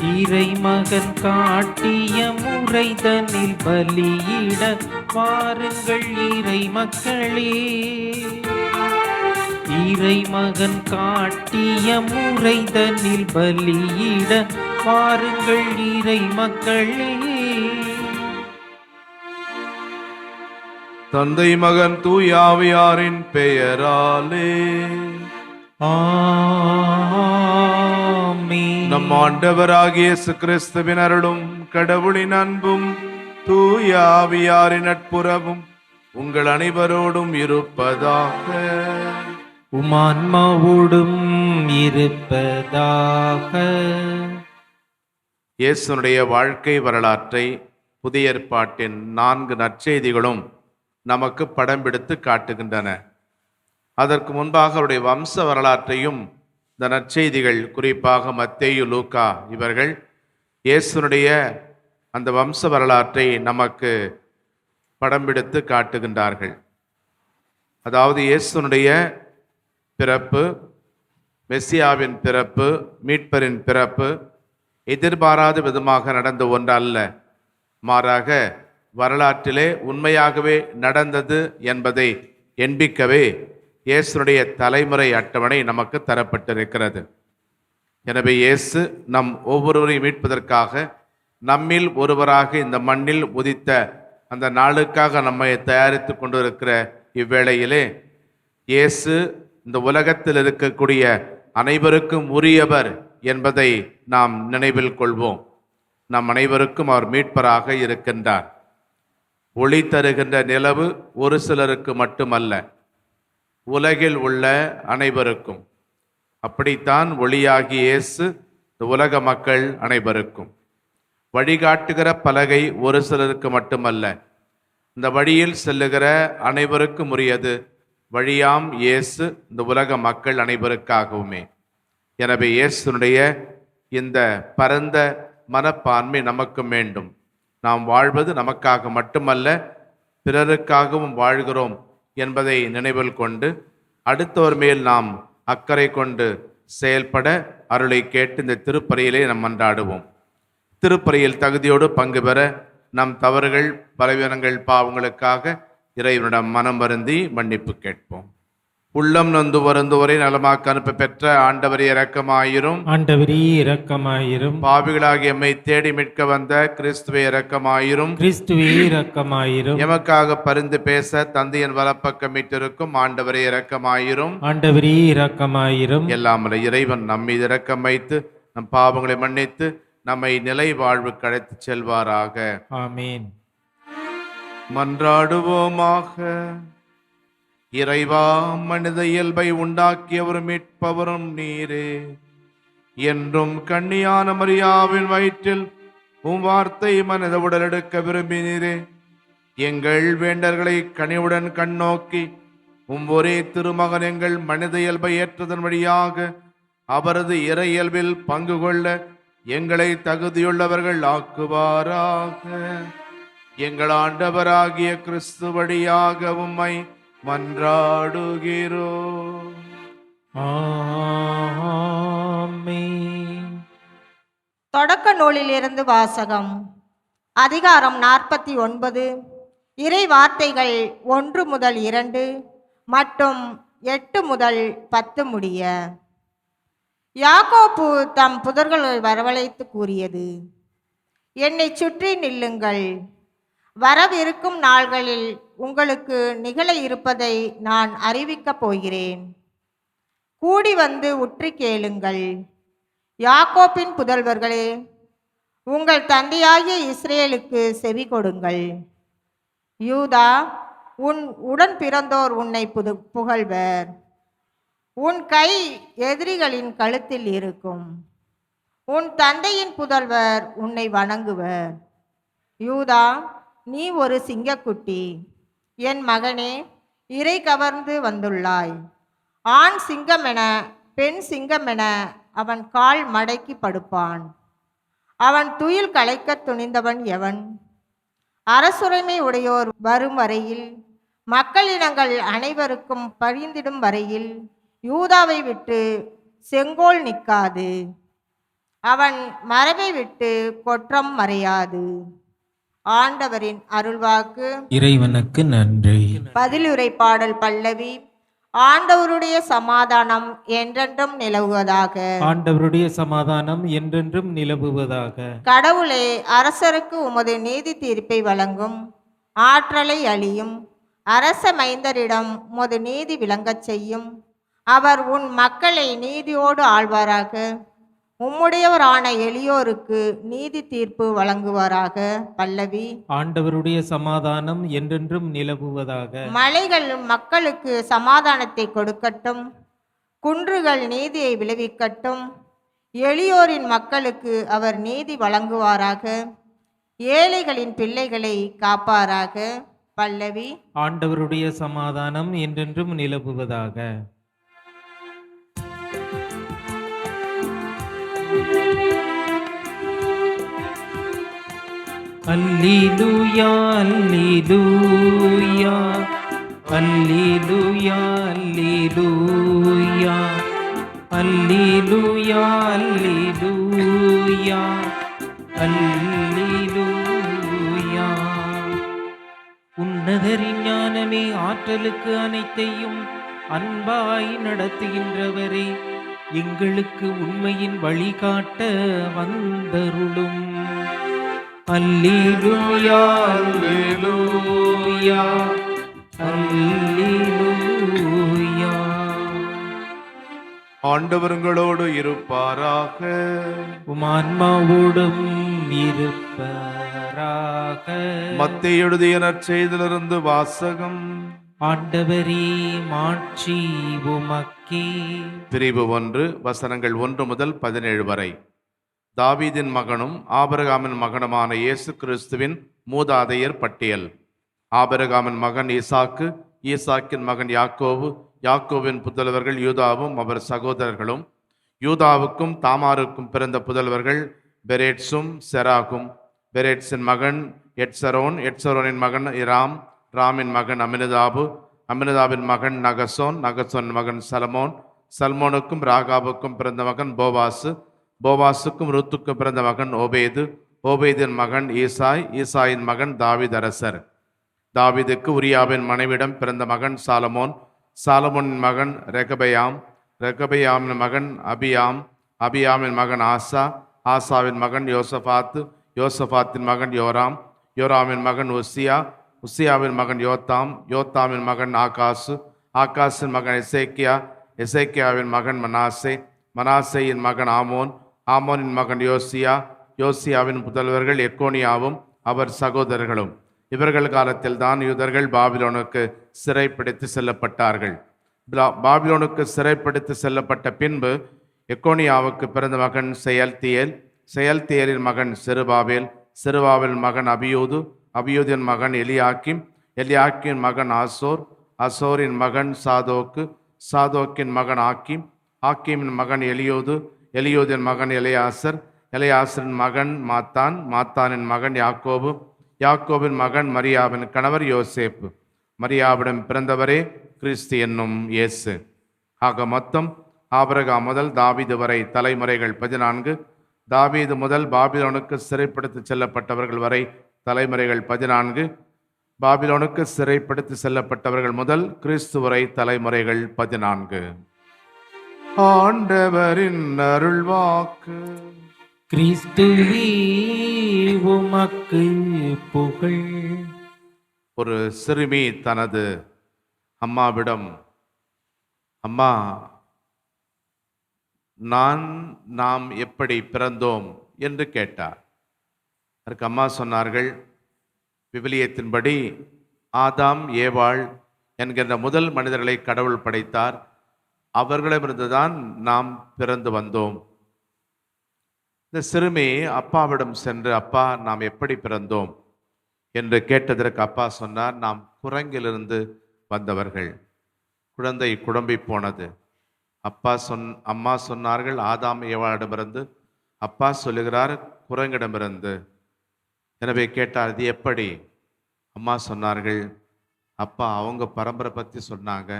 இறை மகன் காட்டிய முறைதனில் பலியிட வாருங்கள் இறை மக்களே இறை மகன் காட்டிய முறைதனில் பலியிட வாருங்கள் இறை மக்களே தந்தை மகன் தூயாவியாரின் பெயராலே. நம் ஆண்டவராகிய கிறிஸ்துவின் அருளும் கடவுளின் அன்பும் தூயாவியாரின் நட்புறவும் உங்கள் அனைவரோடும் இருப்பதாக. உமான்மாவோடும் இருப்பதாக. இயேசுனுடைய வாழ்க்கை வரலாற்றை புதிய ஏற்பாட்டின் நான்கு நற்செய்திகளும் நமக்கு படம் பிடித்து காட்டுகின்றன. அதற்கு முன்பாக அவருடைய வம்ச வரலாற்றையும் இந்த நற்செய்திகள் குறிப்பாக மத்தேயு லூக்கா இவர்கள் இயேசுனுடைய அந்த வம்ச வரலாற்றை நமக்கு படம் பிடித்து காட்டுகின்றார்கள். அதாவது இயேசுனுடைய பிறப்பு மெஸ்ஸியாவின் பிறப்பு மீட்பரின் பிறப்பு எதிர்பாராத விதமாக நடந்த ஒன்று அல்ல மாறாக வரலாற்றிலே உண்மையாகவே நடந்தது என்பதை எண்பிக்கவே இயேசுனுடைய தலைமுறை அட்டவணை நமக்கு தரப்பட்டிருக்கிறது. எனவே இயேசு நம் ஒவ்வொருவரையும் மீட்பதற்காக நம்மில் ஒருவராக இந்த மண்ணில் உதித்த அந்த நாளுக்காக நம்மை தயாரித்து கொண்டிருக்கிற இவ்வேளையிலே இயேசு இந்த உலகத்தில் இருக்கக்கூடிய அனைவருக்கும் உரியவர் என்பதை நாம் நினைவில் கொள்வோம். நம் அனைவருக்கும் அவர் மீட்பராக இருக்கின்றார். ஒளி தருகின்ற நிலவு ஒரு சிலருக்கு மட்டுமல்ல. உலகில் உள்ள அனைவருக்கும். அப்படித்தான் ஒளியாகி இயேசு இந்த உலக மக்கள் அனைவருக்கும். வழிகாட்டுகிற பலகை ஒரு சிலருக்கு மட்டுமல்ல. இந்த வழியில் செல்லுகிற அனைவருக்கும் உரியது. வழியாம் இயேசு இந்த உலக மக்கள் அனைவருக்காகவுமே. எனவே இயேசுனுடைய இந்த பரந்த மனப்பான்மை நமக்கு வேண்டும். நாம் வாழ்வது நமக்காக மட்டுமல்ல பிறருக்காகவும் வாழ்கிறோம். என்பதை நினைவில் கொண்டு அடுத்தவர் மேல் நாம் அக்கறை கொண்டு செயல்பட அருளை கேட்டு இந்த திருப்பறையிலே நாம் மன்றாடுவோம். திருப்பறையில் தகுதியோடு பங்கு பெற நம் தவறுகள் பலவீனங்கள் பாவங்களுக்காக இறைவனிடம் மனம் வருந்தி மன்னிப்பு கேட்போம். உள்ளம் நொந்து வருந்துவரை நலமாக்க அனுப்ப பெற்ற ஆண்டவரை இரக்கமாயிரும். ஆண்டவரே இரக்கமாயிரும். பாவிகளாகிய எம்மை தேடி மீட்க வந்த கிறிஸ்துவை இரக்கமாயிரும். கிறிஸ்துவே இரக்கமாயிரும். எமக்காக பரிந்து பேச தந்தையின் வலப்பக்கம் மீட்டிருக்கும் ஆண்டவரை இரக்கமாயிரும். ஆண்டவரே இரக்கமாயிரும். எல்லாமல இறைவன் நம்மீது இரக்கம் வைத்து நம் பாவங்களை மன்னித்து நம்மை நிலை வாழ்வு கழைத்து செல்வாராக. ஆமேன். மன்றாடுவோமாக. இறைவா மனித இயல்பை உண்டாக்கியவரும் மீட்பவரும் நீரே. என்றும் கண்ணியான மரியாவின் வயிற்றில் உம் வார்த்தை மனித உடலெடுக்க விரும்பினீரே. எங்கள் வேண்டர்களை கனிவுடன் கண்ணோக்கி உம் ஒரே திருமகன் எங்கள் மனித இயல்பை ஏற்றதன் வழியாக அவரது இறை இயல்பில் பங்கு கொள்ள எங்களை தகுதியுள்ளவர்கள் ஆக்குவாராக. எங்கள் ஆண்டவராகிய கிறிஸ்து வழியாக உம்மை மன்றாடுகிறோம் ஆமென். தொடக்க நூலிலிருந்து வாசகம். அதிகாரம் நாற்பத்தி ஒன்பது. இறை வார்த்தைகள் ஒன்று முதல் இரண்டு மற்றும் எட்டு முதல் பத்து முடிய. யாக்கோப்பு தம் புதர்களை வரவழைத்து கூறியது என்னை சுற்றி நில்லுங்கள். வரவிருக்கும் நாள்களில் உங்களுக்கு நிகழ இருப்பதை நான் அறிவிக்கப் போகிறேன். கூடி வந்து உற்றி கேளுங்கள். யாக்கோப்பின் புதல்வர்களே உங்கள் தந்தையாகிய இஸ்ரேலுக்கு செவி கொடுங்கள். யூதா உன் உடன் பிறந்தோர் உன்னை புது புகழ்வர். உன் கை எதிரிகளின் கழுத்தில் இருக்கும். உன் தந்தையின் புதல்வர் உன்னை வணங்குவர். யூதா நீ ஒரு சிங்கக்குட்டி என் மகனே இறை கவர்ந்து வந்துள்ளாய். ஆண் சிங்கமென பெண் சிங்கமென அவன் கால் மடக்கி படுப்பான். அவன் துயில் களைக்கத் துணிந்தவன் எவன்? அரசுரிமை உடையோர் வரும் வரையில் மக்களினங்கள் அனைவருக்கும் பரிந்திடும் வரையில் யூதாவை விட்டு செங்கோல் நிற்காது. அவன் மரபை விட்டு கொற்றம் மறையாது. ஆண்டவரின் அருள்வாக்கு. இறைவனுக்கு நன்றி. பதிலுரை பாடல் பல்லவி ஆண்டவருடைய சமாதானம் என்றென்றும் நிலவுவதாக. ஆண்டவருடைய சமாதானம் என்றென்றும் நிலவுவதாக. கடவுளே அரசருக்கு உமது நீதி தீர்ப்பை வழங்கும். ஆற்றலை அழியும். அரச மைந்தரிடம் உமது நீதி விளங்கச் செய்யும். அவர் உன் மக்களை நீதியோடு ஆள்வாராக. உம்முடையவரான எளியோருக்கு நீதி தீர்ப்பு வழங்குவாராக பல்லவி. ஆண்டவருடைய சமாதானம் என்றென்றும் நிலவுவதாக. மலைகள் மக்களுக்கு சமாதானத்தை கொடுக்கட்டும். குன்றுகள் நீதியை விளைவிக்கட்டும். எளியோரின் மக்களுக்கு அவர் நீதி வழங்குவாராக. ஏழைகளின் பிள்ளைகளை காப்பாராக பல்லவி. ஆண்டவருடைய சமாதானம் என்றென்றும் நிலவுவதாக. அல்லிலுயா அல்லிலுயா. அல்லிலுயா அல்லிலுயா. அல்லிலுயா அல்லிலுயா. அல்லிலுயா. உன்னதரின் ஞானமே ஆற்றலுக்கு அனைத்தையும் அன்பாய் நடத்துகின்றவரே எங்களுக்கு உண்மையின் வழிகாட்ட வந்தருளும். அல்லேலூயா அல்லேலூயா. அல்லேலூயா ஆண்டவருங்களோடு இருப்பாராக. உமான்மாவோடும் இருப்பராக. மத்திய எழுதிய நற்செய்திலிருந்து வாசகம். ஆண்டவரே மாட்சி உமக்கே. பிரிவு ஒன்று வசனங்கள் ஒன்று முதல் பதினேழு வரை. தாவீதின் மகனும் ஆபரகாமின் மகனுமான இயேசு கிறிஸ்துவின் மூதாதையர் பட்டியல். ஆபரகாமின் மகன் ஈசாக்கு ஈசாக்கின் மகன் யாக்கோவு யாக்கோவின் புதல்வர்கள் யூதாவும் அவர் சகோதரர்களும் யூதாவுக்கும் தாமாருக்கும் பிறந்த புதல்வர்கள் பெரேட்ஸும் செராகும். பெரேட்ஸின் மகன் எட்சரோன் எட்சரோனின் மகன் இராம் ராமின் மகன் அமினதாபு அமினதாபின் மகன் நகசோன் நகசோன் மகன் சலமோன் சல்மோனுக்கும் ராகாவுக்கும் பிறந்த மகன் போவாசு போவாசுக்கும் ருத்துக்கும் பிறந்த மகன் ஓபேது. ஓபேதின் மகன் ஈசாய் ஈசாயின் மகன் தாவித் அரசர். தாவிதுக்கு உரியாவின் மனைவிடம் பிறந்த மகன் சாலமோன். சாலமோனின் மகன் ரெகபயாம். ரெகபயாமின் மகன் அபியாம். அபியாமின் மகன் ஆசா. ஆசாவின் மகன் யோசபாத்து. யோசபாத்தின் மகன் யோராம். யோராமின் மகன் உசியா. உசியாவின் மகன் யோத்தாம். யோத்தாமின் மகன் ஆகாசு. ஆகாசின் மகன் எசேக்கியா. எசேக்கியாவின் மகன் மனாசே. மனாசேயின் மகன் ஆமோன். ஆமோனின் மகன் யோசியா யோசியாவின் புதல்வர்கள் எக்கோனியாவும் அவர் சகோதரர்களும். இவர்கள் காலத்தில் தான் யூதர்கள் பாபிலோனுக்கு சிறைப்பிடித்து செல்லப்பட்டார்கள். பாபிலோனுக்கு சிறைப்பிடித்து செல்லப்பட்ட பின்பு எக்கோனியாவுக்கு பிறந்த மகன் செயல்தியேல் செயல்தியலின் மகன் செருபாவேல் செருபாபேல் மகன் அபியூது அபியூதின் மகன் எலியாக்கிம் எலியாக்கின் மகன் ஆசோர் அசோரின் மகன் சாதோக்கு சாதோக்கின் மகன் ஆக்கிம் ஆக்கிமின் மகன் எலியோது எலியோதின் மகன் எலையாசர் எலையாசரின் மகன் மாத்தான் மாத்தானின் மகன் யாக்கோபு யாக்கோபின் மகன் மரியாவின் கணவர் யோசேப்பு. மரியாவிடம் பிறந்தவரே கிறிஸ்து என்னும் இயேசு. ஆக மொத்தம் ஆபரகா முதல் தாவீது வரை தலைமுறைகள் பதினான்கு. தாவீது முதல் பாபிலோனுக்கு சிறைப்படுத்தி செல்லப்பட்டவர்கள் வரை தலைமுறைகள் பதினான்கு. பாபிலோனுக்கு சிறைப்படுத்தி செல்லப்பட்டவர்கள் முதல் கிறிஸ்து வரை தலைமுறைகள் பதினான்கு. ஆண்டவரின் அருள்வாக்கு. கிறிஸ்துவே உமக்கு புகழ். ஒரு சிறுமி தனது அம்மாவிடம் அம்மா நான் நாம் எப்படி பிறந்தோம்? என்று கேட்டார். அதற்கு அம்மா சொன்னார்கள் விவிலியத்தின்படி ஆதாம் ஏவாள் என்கின்ற முதல் மனிதர்களை கடவுள் படைத்தார். அவர்களிடமிருந்துதான் நாம் பிறந்து வந்தோம். இந்த சிறுமி அப்பாவிடம் சென்று அப்பா நாம் எப்படி பிறந்தோம்? என்று கேட்டதற்கு அப்பா சொன்னார் நாம் குரங்கிலிருந்து வந்தவர்கள். குழந்தை குழம்பி போனது. அப்பா சொன் அம்மா சொன்னார்கள் ஆதாம் ஏவாளிடமிருந்து. அப்பா சொல்லுகிறார் குரங்கிடமிருந்து. எனவே கேட்டார் இது எப்படி? அம்மா சொன்னார்கள் அப்பா அவங்க பரம்பரை பற்றி சொன்னாங்க.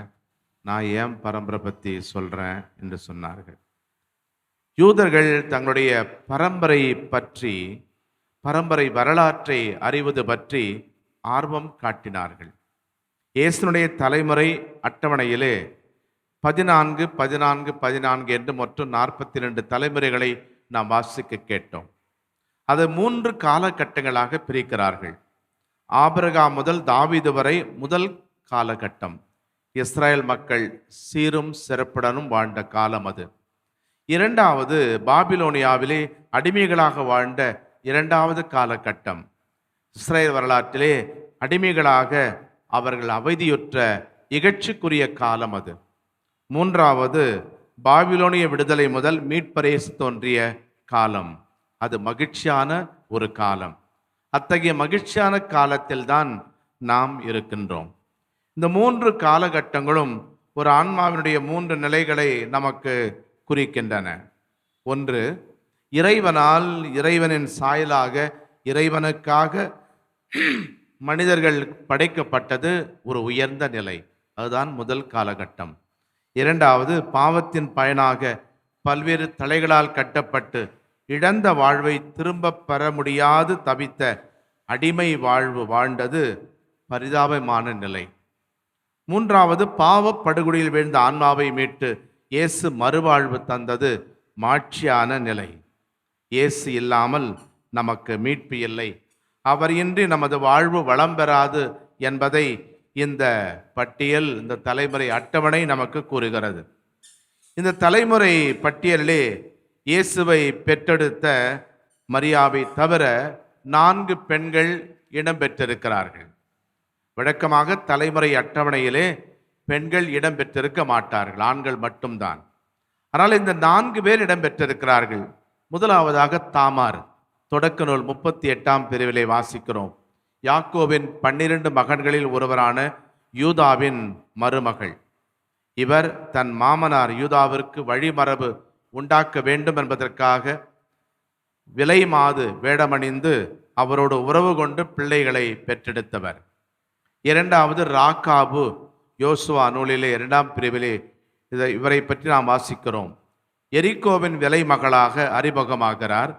நான் ஏன் பரம்பரை பற்றி சொல்கிறேன் என்று சொன்னார்கள். யூதர்கள் தங்களுடைய பரம்பரை பற்றி பரம்பரை வரலாற்றை அறிவது பற்றி ஆர்வம் காட்டினார்கள். இயேசுனுடைய தலைமுறை அட்டவணையிலே பதினான்கு பதினான்கு பதினான்கு என்று மற்றும் நாற்பத்தி ரெண்டு தலைமுறைகளை நாம் வாசிக்க கேட்டோம். அதை மூன்று காலகட்டங்களாக பிரிக்கிறார்கள். ஆபரகா முதல் தாவிது வரை முதல் காலகட்டம். இஸ்ரேல் மக்கள் சீரும் சிறப்புடனும் வாழ்ந்த காலம் அது. இரண்டாவது பாபிலோனியாவிலே அடிமைகளாக வாழ்ந்த இரண்டாவது காலகட்டம். இஸ்ரேல் வரலாற்றிலே அடிமைகளாக அவர்கள் அவதியுற்ற இகழ்ச்சிக்குரிய காலம் அது. மூன்றாவது பாபிலோனிய விடுதலை முதல் மீட்பரேசு தோன்றிய காலம். அது மகிழ்ச்சியான ஒரு காலம். அத்தகைய மகிழ்ச்சியான காலத்தில்தான் நாம் இருக்கின்றோம். இந்த மூன்று காலகட்டங்களும் ஒரு ஆன்மாவினுடைய மூன்று நிலைகளை நமக்கு குறிக்கின்றன. ஒன்று இறைவனால் இறைவனின் சாயலாக இறைவனுக்காக மனிதர்கள் படைக்கப்பட்டது ஒரு உயர்ந்த நிலை. அதுதான் முதல் காலகட்டம். இரண்டாவது பாவத்தின் பயனாக பல்வேறு தலைகளால் கட்டப்பட்டு இழந்த வாழ்வை திரும்பப் பெற முடியாது தவித்த அடிமை வாழ்வு வாழ்ந்தது பரிதாபமான நிலை. மூன்றாவது பாவப் விழுந்த வீழ்ந்த ஆன்மாவை மீட்டு இயேசு மறுவாழ்வு தந்தது மாட்சியான நிலை. இயேசு இல்லாமல் நமக்கு மீட்பு இல்லை. அவர் இன்றி நமது வாழ்வு வளம் பெறாது என்பதை இந்த பட்டியல் இந்த தலைமுறை அட்டவணை நமக்கு கூறுகிறது. இந்த தலைமுறை பட்டியலிலே இயேசுவை பெற்றெடுத்த மரியாவை தவிர நான்கு பெண்கள் இடம்பெற்றிருக்கிறார்கள் வழக்கமாக தலைமுறை அட்டவணையிலே பெண்கள் இடம்பெற்றிருக்க மாட்டார்கள் ஆண்கள் மட்டும்தான். ஆனால் இந்த நான்கு பேர் இடம்பெற்றிருக்கிறார்கள். முதலாவதாக தாமார். தொடக்க நூல் முப்பத்தி எட்டாம் பிரிவிலே வாசிக்கிறோம். யாக்கோவின் பன்னிரண்டு மகன்களில் ஒருவரான யூதாவின் மருமகள். இவர் தன் மாமனார் யூதாவிற்கு வழிமரபு உண்டாக்க வேண்டும் என்பதற்காக விலை மாது வேடமணிந்து அவரோடு உறவு கொண்டு பிள்ளைகளை பெற்றெடுத்தவர். இரண்டாவது ராக்காபு யோசுவா நூலிலே இரண்டாம் பிரிவிலே இதை இவரை பற்றி நாம் வாசிக்கிறோம். எரிக்கோவின் விலை மகளாக அறிமுகமாகிறார்.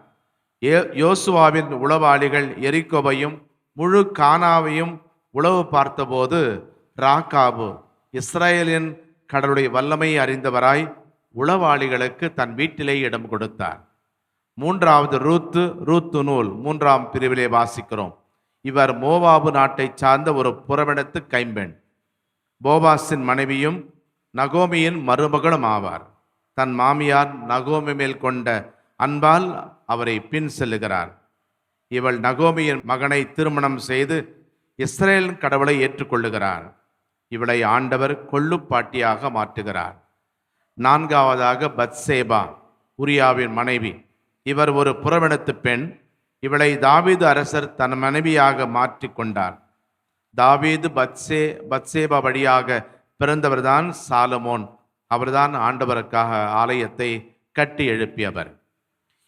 ஏ- யோசுவாவின் உளவாளிகள் எரிக்கோவையும் முழு கானாவையும் உளவு பார்த்தபோது ராக்காபு இஸ்ரேலின் கடவுளுடைய வல்லமையை அறிந்தவராய் உளவாளிகளுக்கு தன் வீட்டிலே இடம் கொடுத்தார். மூன்றாவது ரூத்து ரூத்து நூல் மூன்றாம் பிரிவிலே வாசிக்கிறோம். இவர் மோவாபு நாட்டைச் சார்ந்த ஒரு புறவிடத்து கைம்பெண். போபாஸின் மனைவியும் நகோமியின் மருமகளும் ஆவார். தன் மாமியார் நகோமி மேல் கொண்ட அன்பால் அவரை பின் செல்லுகிறார். இவள் நகோமியின் மகனை திருமணம் செய்து இஸ்ரேல் கடவுளை ஏற்றுக்கொள்ளுகிறார். இவளை ஆண்டவர் கொள்ளுப்பாட்டியாக மாற்றுகிறார். நான்காவதாக பத்சேபா உரியாவின் மனைவி. இவர் ஒரு புறவினத்து பெண். இவளை தாவீது அரசர் தன் மனைவியாக மாற்றிக் கொண்டார் தாவீது பத்சே பத்சேபா வழியாக பிறந்தவர்தான் சாலமோன். அவர்தான் ஆண்டவருக்காக ஆலயத்தை கட்டி எழுப்பியவர்.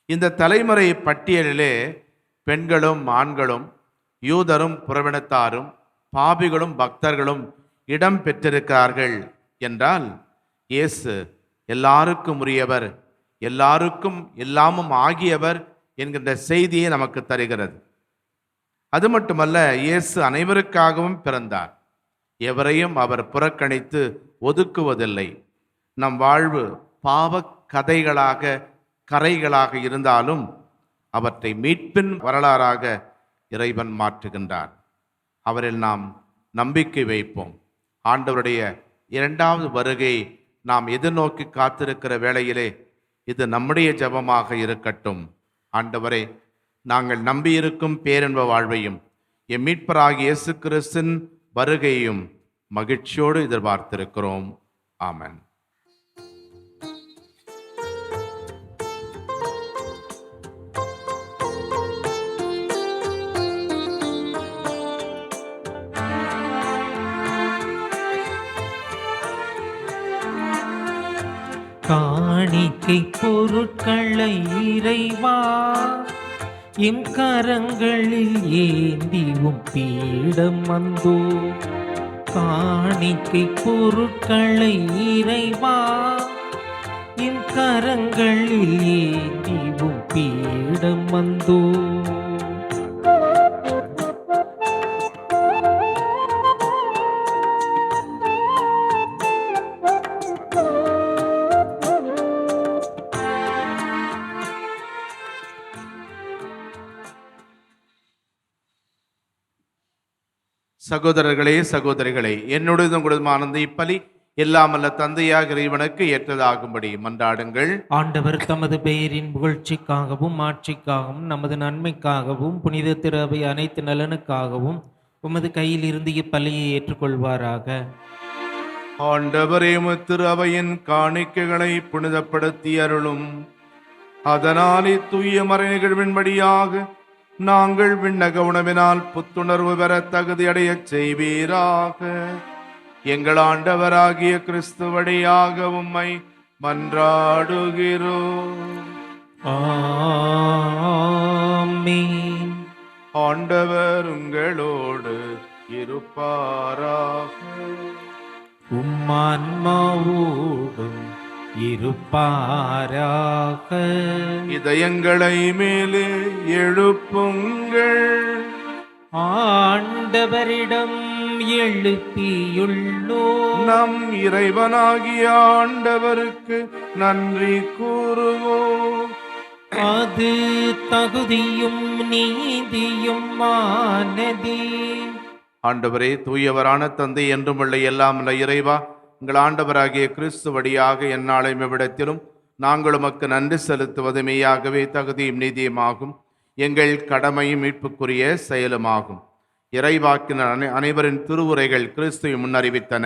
இந்த தலைமுறை பட்டியலிலே பெண்களும் ஆண்களும் யூதரும் புறவினத்தாரும் பாபிகளும் பக்தர்களும் இடம் பெற்றிருக்கிறார்கள் என்றால் இயேசு எல்லாருக்கும் உரியவர் எல்லாருக்கும் எல்லாமும் ஆகியவர் என்கின்ற செய்தியை நமக்கு தருகிறது. அது மட்டுமல்ல இயேசு அனைவருக்காகவும் பிறந்தார். எவரையும் அவர் புறக்கணித்து ஒதுக்குவதில்லை. நம் வாழ்வு பாவ கதைகளாக கரைகளாக இருந்தாலும் அவற்றை மீட்பின் வரலாறாக இறைவன் மாற்றுகின்றார். அவரில் நாம் நம்பிக்கை வைப்போம். ஆண்டவருடைய இரண்டாவது வருகை நாம் எதிர்நோக்கி காத்திருக்கிற வேளையிலே இது நம்முடைய ஜெபமாக இருக்கட்டும். ஆண்டவரே நாங்கள் நம்பியிருக்கும் பேரன்ப வாழ்வையும் எம் மீட்பராகிய இயேசு கிறிஸ்தின் வருகையும் மகிழ்ச்சியோடு எதிர்பார்த்திருக்கிறோம். ஆமன். காணிக்கை பொருட்களை இறைவா. எம் கரங்களில் ஏந்தி உம் பீடம் வந்தோ காணிக்கை பொருட்களை இறைவா. எம் கரங்களில் ஏந்தி பீடம் வந்தோ சகோதரர்களே சகோதரிகளே என்னுடைய உங்களதும் ஆனந்த இப்பலி எல்லாமல்ல தந்தையாக இறைவனுக்கு ஏற்றதாகும்படி மன்றாடுங்கள். ஆண்டவர் தமது பெயரின் புகழ்ச்சிக்காகவும் ஆட்சிக்காகவும் நமது நன்மைக்காகவும் புனித திரவை அனைத்து நலனுக்காகவும் உமது கையில் இருந்து இப்பலியை ஏற்றுக்கொள்வாராக. ஆண்டவரே திரு அவையின் காணிக்கைகளை புனிதப்படுத்தி அருளும். அதனாலே தூய மறை நிகழ்வின்படியாக நாங்கள் விண்ணக உணவினால் புத்துணர்வு பெற தகுதியடையச் செய்வீராக. எங்கள் ஆண்டவராகிய கிறிஸ்து வழியாக உம்மை மன்றாடுகிறோம். ஆமென். ஆண்டவர் உங்களோடு இருப்பாராக. உம்மான்மாவோடும் இருப்பாராக. இதயங்களை மேலே எழுப்புங்கள். ஆண்டவரிடம் எழுப்பியுள்ளோ நம் இறைவனாகிய ஆண்டவருக்கு நன்றி கூறுவோம். அது தகுதியும் நீதியும் ஆனதே. ஆண்டவரே தூயவரான தந்தை என்றும் உள்ள எல்லாம் உள்ள இறைவா உங்கள் ஆண்டவராகிய கிறிஸ்து வழியாக எந்நாளை விடத்திலும் நாங்கள் உமக்கு நன்றி செலுத்துவது மெய்யாகவே தகுதியும் நீதியுமாகும் எங்கள் கடமையும் மீட்புக்குரிய செயலுமாகும். இறைவாக்கினர் அனை அனைவரின் திருவுரைகள் கிறிஸ்துவை முன்னறிவித்தன.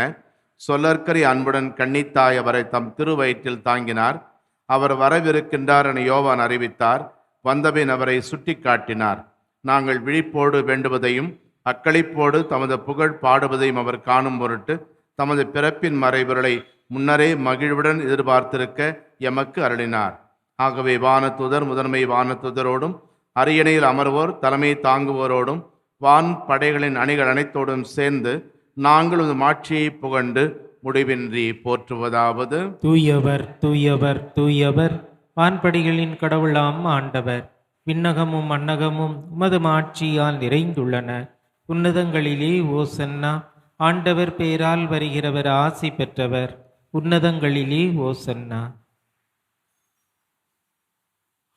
சொல்லற்கரி அன்புடன் கன்னித்தாய் அவரை தம் திருவயிற்றில் தாங்கினார். அவர் வரவிருக்கின்றார் என யோவான் அறிவித்தார். வந்தபின் அவரை சுட்டிக்காட்டினார். நாங்கள் விழிப்போடு வேண்டுவதையும் அக்களிப்போடு தமது புகழ் பாடுவதையும் அவர் காணும் பொருட்டு தமது பிறப்பின் மறைவுகளை முன்னரே மகிழ்வுடன் எதிர்பார்த்திருக்க எமக்கு அருளினார். ஆகவே வானத்துதர் முதன்மை வானத்துதரோடும் அரியணையில் அமர்வோர் தலைமை தாங்குவோரோடும் வான் படைகளின் அணிகள் அனைத்தோடும் சேர்ந்து நாங்கள் உமது மாட்சியை புகண்டு முடிவின்றி போற்றுவதாவது. தூயவர் தூயவர் தூயவர் வான்படிகளின் கடவுளாம் ஆண்டவர். விண்ணகமும் அன்னகமும் உமது மாட்சியால் நிறைந்துள்ளன. உன்னதங்களிலே ஓசன்னா ஆண்டவர் பெயரால் வருகிறவர் ஆசி பெற்றவர் உன்னதங்களிலே ஓசன்னா.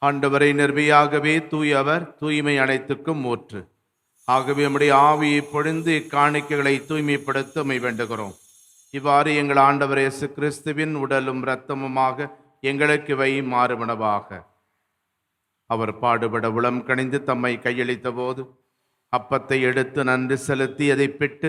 ஆண்டவரை நிர்மையாகவே தூயவர் தூய்மை அனைத்துக்கும் ஊற்று. ஆகவே நம்முடைய ஆவியை பொழிந்து இக்காணிக்கைகளை தூய்மைப்படுத்த உம்மை வேண்டுகிறோம். இவ்வாறு எங்கள் ஆண்டவர் இயேசு கிறிஸ்துவின் உடலும் இரத்தமுமாக எங்களுக்கு இவை மாறுபனவாக அவர் பாடுபட உளம் கணிந்து தம்மை கையளித்த போது அப்பத்தை எடுத்து நன்றி செலுத்தி அதை பிட்டு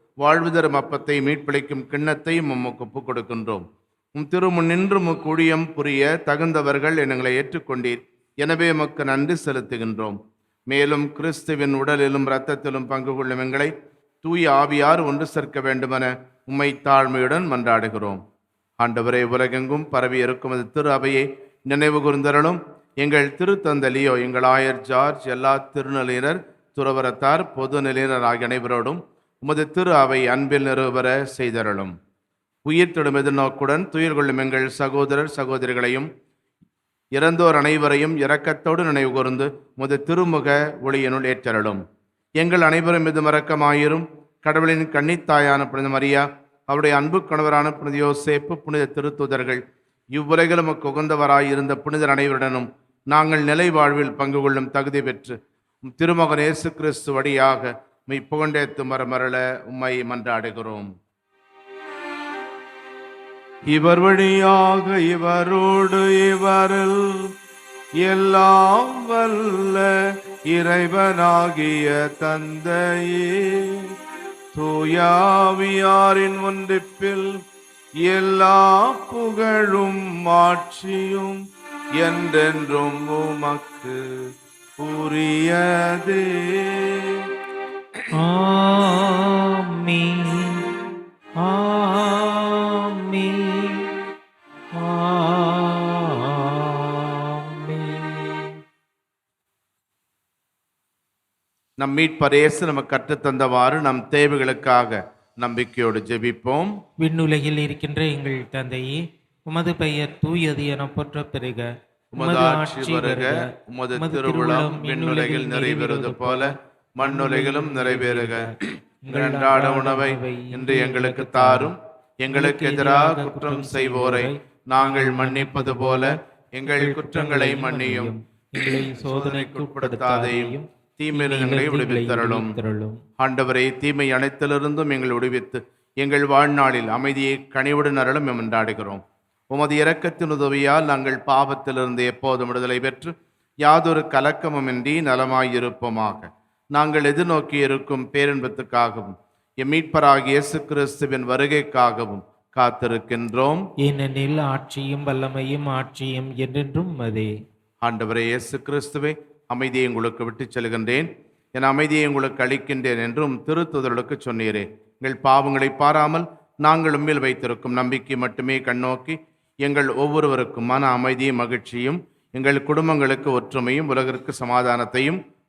வாழ்வு தரும் அப்பத்தை மீட்பிழைக்கும் கிண்ணத்தையும் உமக்கு ஒப்புக் கொடுக்கின்றோம். உம் திருமுன் நின்று உமக்கு புரிய தகுந்தவர்கள் எங்களை ஏற்றுக்கொண்டீர். எனவே உமக்கு நன்றி செலுத்துகின்றோம். மேலும் கிறிஸ்துவின் உடலிலும் இரத்தத்திலும் பங்கு கொள்ளும் எங்களை தூய ஆவியார் ஒன்று சேர்க்க வேண்டுமென உம்மை தாழ்மையுடன் மன்றாடுகிறோம். ஆண்டவரே உலகெங்கும் பரவி இருக்கும் அது திரு அவையை நினைவு கூர்ந்தரலும் எங்கள் திருத்தந்தலியோ எங்கள் ஆயர் ஜார்ஜ் எல்லா திருநிலையினர் துறவரத்தார் பொது நிலையினர் ஆகிய அனைவரோடும் உமது திரு அவை அன்பில் நிறுவர செய்தருளும். உயிர் தொடும் எதிர்நோக்குடன் துயில் கொள்ளும் எங்கள் சகோதரர் சகோதரிகளையும் இறந்தோர் அனைவரையும் இரக்கத்தோடு நினைவு கூர்ந்து முது திருமுக ஒளியினுள் ஏற்றருளும். எங்கள் அனைவரும் இது மறக்கமாயிரும். கடவுளின் கன்னித்தாயான புனித மரியா அவருடைய அன்பு கணவரான புனித யோசேப்பு புனித திருத்துதர்கள் இவ்வுலகிலும் உமக்கு உகந்தவராயிருந்த புனிதர் அனைவருடனும் நாங்கள் நிலை வாழ்வில் பங்கு கொள்ளும் தகுதி பெற்று திருமகன் இயேசு கிறிஸ்து வழியாக மெய் புகண்டேத்து மரமரள உம்மை மன்றாடுகிறோம். இவர் வழியாக இவரோடு இவரில் எல்லாம் வல்ல இறைவனாகிய தந்தையே. தூயாவியாரின் ஒன்றிப்பில் எல்லா புகழும் மாட்சியும் என்றென்றும் உமக்கு உரியதே. நம் மீட்பர் இயேசு நமக்கு கற்றுத்தந்தவாறு நம் தேவைகளுக்காக நம்பிக்கையோடு ஜெபிப்போம். விண்ணுலகில் இருக்கின்ற எங்கள் தந்தையே உமது பெயர் தூயது என போற்ற பெறுக உமது ஆட்சி வருக உமது திருவுளம் விண்ணுலகில் நிறைவேறுவது போல. மண்ணுலகிலும் நிறைவேறுக. அன்றாட உணவை இன்று எங்களுக்கு தாரும். எங்களுக்கு எதிராக குற்றம் செய்வோரை நாங்கள் மன்னிப்பது போல எங்கள் குற்றங்களை மன்னியும். சோதனைக்கு உட்படுத்தாதேயும் தீமையிலிருந்தங்களை விடுவித்தரலும் ஆண்டவரே தீமை அனைத்திலிருந்தும் எங்கள் விடுவித்து எங்கள் வாழ்நாளில் அமைதியை கனிவுடன் அருளும் என்றாடுகிறோம் உமது இரக்கத்தின் உதவியால் நாங்கள் பாவத்திலிருந்து எப்போதும் விடுதலை பெற்று யாதொரு கலக்கமுமின்றி நலமாயிருப்போமாக. நாங்கள் எதிர்நோக்கி இருக்கும் பேரின்பத்துக்காகவும் எம் மீட்பராகிய இயேசு கிறிஸ்துவின் வருகைக்காகவும் காத்திருக்கின்றோம். ஏனெனில் ஆட்சியும் வல்லமையும் ஆட்சியும் என்றென்றும் அதே. ஆண்டவரே இயேசு கிறிஸ்துவே அமைதியை உங்களுக்கு விட்டுச் செல்கின்றேன். என் அமைதியை உங்களுக்கு அளிக்கின்றேன் என்றும் திருத்துதலுக்கு சொன்னீரே. எங்கள் பாவங்களை பாராமல் நாங்கள் உண்மையில் வைத்திருக்கும் நம்பிக்கை மட்டுமே கண்ணோக்கி எங்கள் ஒவ்வொருவருக்கும் மன அமைதியும் மகிழ்ச்சியும் எங்கள் குடும்பங்களுக்கு ஒற்றுமையும் உலகிற்கு சமாதானத்தையும்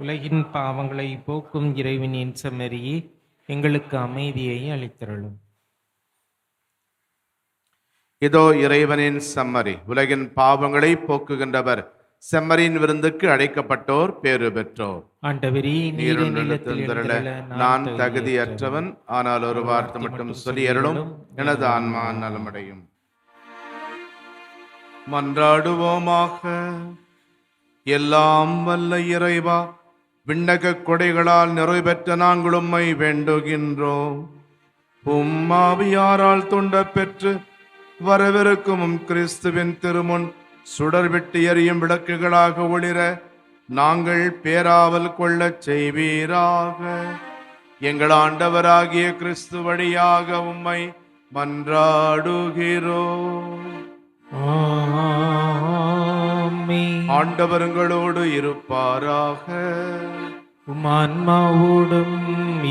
உலகின் பாவங்களை போக்கும் இறைவனின் செம்மறியே எங்களுக்கு அமைதியை அளித்தருளும். இதோ இறைவனின் செம்மறி உலகின் பாவங்களை போக்குகின்றவர் செம்மறியின் விருந்துக்கு அழைக்கப்பட்டோர் பேறு பெற்றோர். நான் தகுதியற்றவன். ஆனால் ஒரு வார்த்தை மட்டும் சொல்லியருளும் எனது ஆன்மா நலமடையும். மன்றாடுவோமாக எல்லாம் வல்ல இறைவா விண்ணக கொடைகளால் நிறைவேற்ற நாங்கள் உம்மை வேண்டுகின்றோம். உம்மாவியாரால் துண்ட பெற்று வரவிருக்கும் கிறிஸ்துவின் திருமுன் சுடர் விட்டு எரியும் விளக்குகளாக ஒளிர நாங்கள் பேராவல் கொள்ளச் செய்வீராக. எங்கள் ஆண்டவராகிய கிறிஸ்து வழியாக உம்மை மன்றாடுகிறோம். ஆமென். ஆண்டவருங்களோடு இருப்பாராக உம் ஆன்மாவோடும்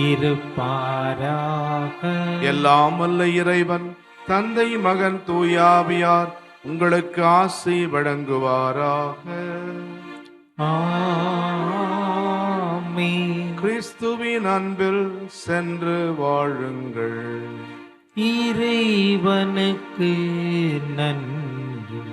இருப்பாராக எல்லாம் வல்ல இறைவன் தந்தை மகன் தூயாவியார் உங்களுக்கு ஆசை வழங்குவாராக. கிறிஸ்துவின் அன்பில் சென்று வாழுங்கள் இறைவனுக்கு நன்றி